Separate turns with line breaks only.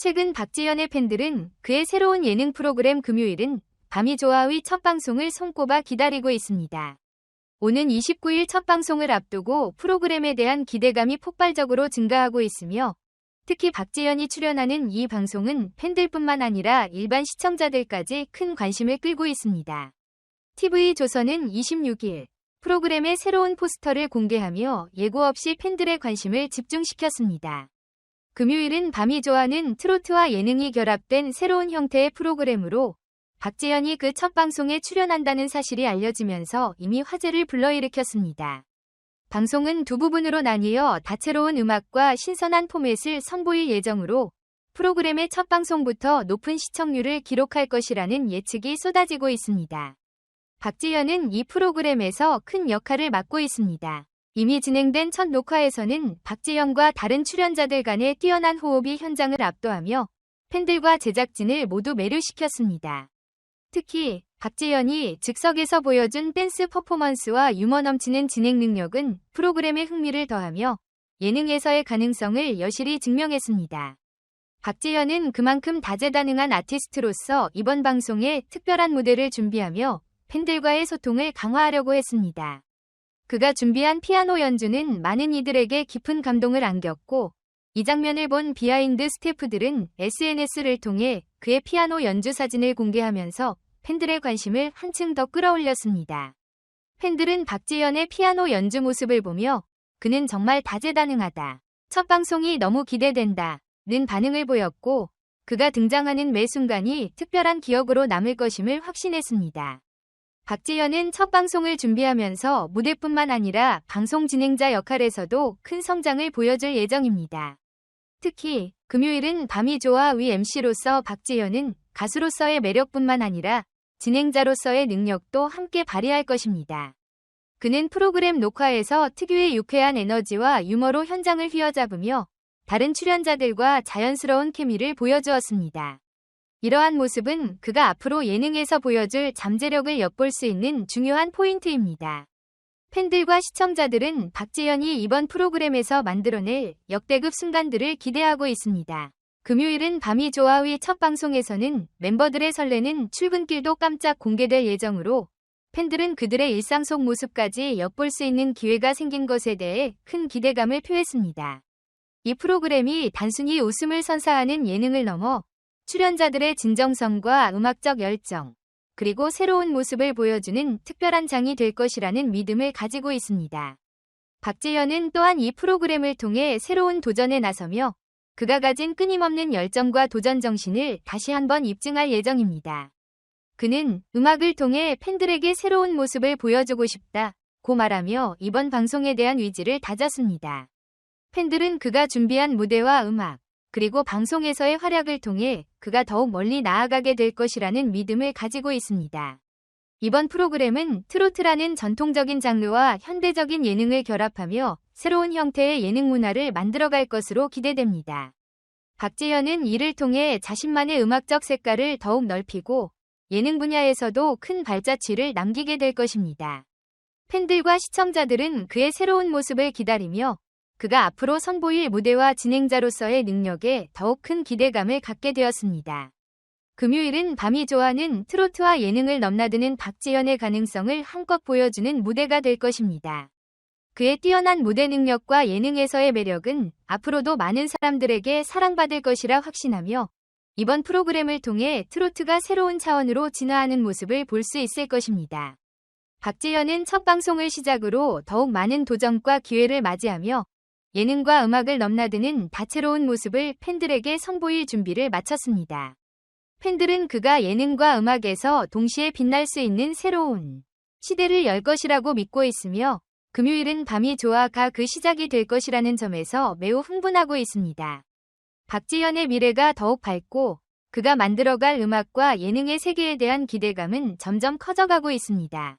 최근 박지현의 팬들은 그의 새로운 예능 프로그램 금요일은 밤이 좋아의 첫 방송을 손꼽아 기다리고 있습니다. 오는 29일 첫 방송을 앞두고 프로그램에 대한 기대감이 폭발적으로 증가하고 있으며 특히 박지현이 출연하는 이 방송은 팬들뿐만 아니라 일반 시청자들까지 큰 관심을 끌고 있습니다. TV조선은 26일 프로그램의 새로운 포스터를 공개하며 예고 없이 팬들의 관심을 집중시켰습니다. 금요일은 밤이 좋아하는 트로트와 예능이 결합된 새로운 형태의 프로그램으로 박재현이 그 첫 방송에 출연한다는 사실이 알려지면서 이미 화제를 불러일으켰습니다. 방송은 두 부분으로 나뉘어 다채로운 음악과 신선한 포맷을 선보일 예정으로 프로그램의 첫 방송부터 높은 시청률을 기록할 것이라는 예측이 쏟아지고 있습니다. 박지현은 이 프로그램에서 큰 역할을 맡고 있습니다. 이미 진행된 첫 녹화에서는 박지현과 다른 출연자들 간의 뛰어난 호흡이 현장을 압도하며 팬들과 제작진을 모두 매료시켰습니다. 특히 박지현이 즉석에서 보여준 댄스 퍼포먼스와 유머 넘치는 진행 능력은 프로그램의 흥미를 더하며 예능에서의 가능성을 여실히 증명했습니다. 박지현은 그만큼 다재다능한 아티스트로서 이번 방송에 특별한 무대를 준비하며 팬들과의 소통을 강화하려고 했습니다. 그가 준비한 피아노 연주는 많은 이들에게 깊은 감동을 안겼고 이 장면을 본 비하인드 스태프들은 SNS를 통해 그의 피아노 연주 사진을 공개하면서 팬들의 관심을 한층 더 끌어올렸습니다. 팬들은 박지현의 피아노 연주 모습을 보며 그는 정말 다재다능하다. 첫 방송이 너무 기대된다. 는 반응을 보였고 그가 등장하는 매 순간이 특별한 기억으로 남을 것임을 확신했습니다. 박지현은 첫 방송을 준비하면서 무대뿐만 아니라 방송 진행자 역할에서도 큰 성장을 보여줄 예정입니다. 특히 금요일은 밤이 좋아 위 MC로서 박지현은 가수로서의 매력뿐만 아니라 진행자로서의 능력도 함께 발휘할 것입니다. 그는 프로그램 녹화에서 특유의 유쾌한 에너지와 유머로 현장을 휘어잡으며 다른 출연자들과 자연스러운 케미를 보여주었습니다. 이러한 모습은 그가 앞으로 예능에서 보여줄 잠재력을 엿볼 수 있는 중요한 포인트입니다. 팬들과 시청자들은 박지현이 이번 프로그램에서 만들어낼 역대급 순간들을 기대하고 있습니다. 금요일은 밤이 좋아의 첫 방송에서는 멤버들의 설레는 출근길도 깜짝 공개될 예정으로 팬들은 그들의 일상 속 모습까지 엿볼 수 있는 기회가 생긴 것에 대해 큰 기대감을 표했습니다. 이 프로그램이 단순히 웃음을 선사하는 예능을 넘어 출연자들의 진정성과 음악적 열정, 그리고 새로운 모습을 보여주는 특별한 장이 될 것이라는 믿음을 가지고 있습니다. 박재현은 또한 이 프로그램을 통해 새로운 도전에 나서며 그가 가진 끊임없는 열정과 도전 정신을 다시 한번 입증할 예정입니다. 그는 음악을 통해 팬들에게 새로운 모습을 보여주고 싶다. 고 말하며 이번 방송에 대한 의지를 다졌습니다. 팬들은 그가 준비한 무대와 음악, 그리고 방송에서의 활약을 통해 그가 더욱 멀리 나아가게 될 것이라는 믿음을 가지고 있습니다. 이번 프로그램은 트로트라는 전통적인 장르와 현대적인 예능을 결합하며 새로운 형태의 예능 문화를 만들어갈 것으로 기대됩니다. 박재현은 이를 통해 자신만의 음악적 색깔을 더욱 넓히고 예능 분야에서도 큰 발자취를 남기게 될 것입니다. 팬들과 시청자들은 그의 새로운 모습을 기다리며 그가 앞으로 선보일 무대와 진행자로서의 능력에 더욱 큰 기대감을 갖게 되었습니다. 금요일은 밤이 좋아하는 트로트와 예능을 넘나드는 박지현의 가능성을 한껏 보여주는 무대가 될 것입니다. 그의 뛰어난 무대 능력과 예능에서의 매력은 앞으로도 많은 사람들에게 사랑받을 것이라 확신하며 이번 프로그램을 통해 트로트가 새로운 차원으로 진화하는 모습을 볼 수 있을 것입니다. 박지현은 첫 방송을 시작으로 더욱 많은 도전과 기회를 맞이하며 예능과 음악을 넘나드는 다채로운 모습을 팬들에게 선보일 준비를 마쳤습니다. 팬들은 그가 예능과 음악에서 동시에 빛날 수 있는 새로운 시대를 열 것이라고 믿고 있으며 금요일은 밤이 좋아가 그 시작이 될 것이라는 점에서 매우 흥분하고 있습니다. 박지현의 미래가 더욱 밝고 그가 만들어갈 음악과 예능의 세계에 대한 기대감은 점점 커져가고 있습니다.